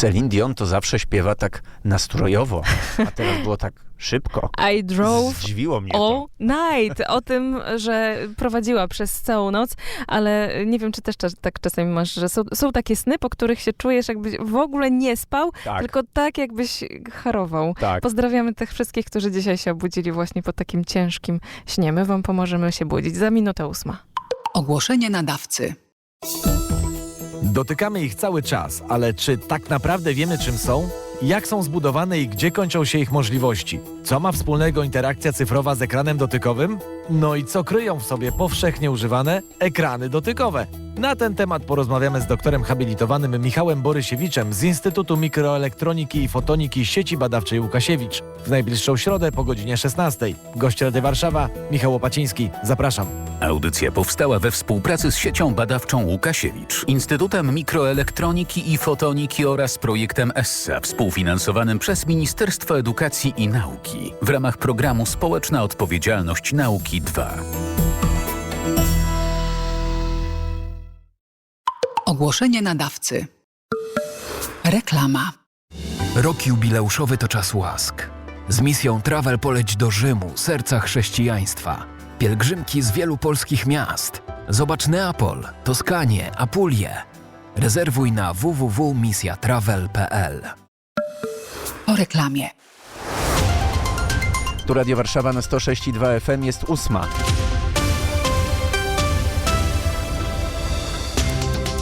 Celine Dion to zawsze śpiewa tak nastrojowo, a teraz było tak szybko. I drove Zdziwiło mnie to. all night. O tym, że prowadziła przez całą noc, ale nie wiem, czy też tak czasami masz, że są, są takie sny, po których się czujesz, jakbyś w ogóle nie spał, Tak, tylko tak, jakbyś harował. tak. Pozdrawiamy tych wszystkich, którzy dzisiaj się obudzili właśnie po takim ciężkim śnie. My wam pomożemy się budzić. Za minutę ósma. Ogłoszenie nadawcy. Dotykamy ich cały czas, ale czy tak naprawdę wiemy, czym są? Jak są zbudowane i gdzie kończą się ich możliwości? Co ma wspólnego interakcja cyfrowa z ekranem dotykowym? No i co kryją w sobie powszechnie używane ekrany dotykowe? Na ten temat porozmawiamy z doktorem habilitowanym Michałem Borysiewiczem z Instytutu Mikroelektroniki i Fotoniki Sieci Badawczej Łukasiewicz. W najbliższą środę po godzinie 16. Gość Rady Warszawa, Michał Łopaciński. Zapraszam. Audycja powstała we współpracy z siecią badawczą Łukasiewicz, Instytutem Mikroelektroniki i Fotoniki oraz projektem ESSA współfinansowanym przez Ministerstwo Edukacji i Nauki w ramach programu Społeczna Odpowiedzialność Nauki 2. Ogłoszenie nadawcy. Reklama. Rok jubileuszowy to czas łask. Z misją Travel poleć do Rzymu, serca chrześcijaństwa. Pielgrzymki z wielu polskich miast. Zobacz Neapol, Toskanię, Apulię. Rezerwuj na www.misjatravel.pl. Reklamie. Tu Radio Warszawa na 106,2 FM jest ósma.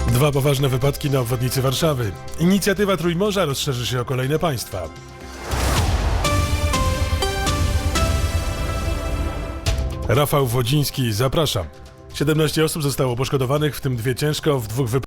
Dwa poważne wypadki na obwodnicy Warszawy. Inicjatywa Trójmorza rozszerzy się o kolejne państwa. Rafał Wodziński, zapraszam. 17 osób zostało poszkodowanych, w tym dwie ciężko, w dwóch wypadkach.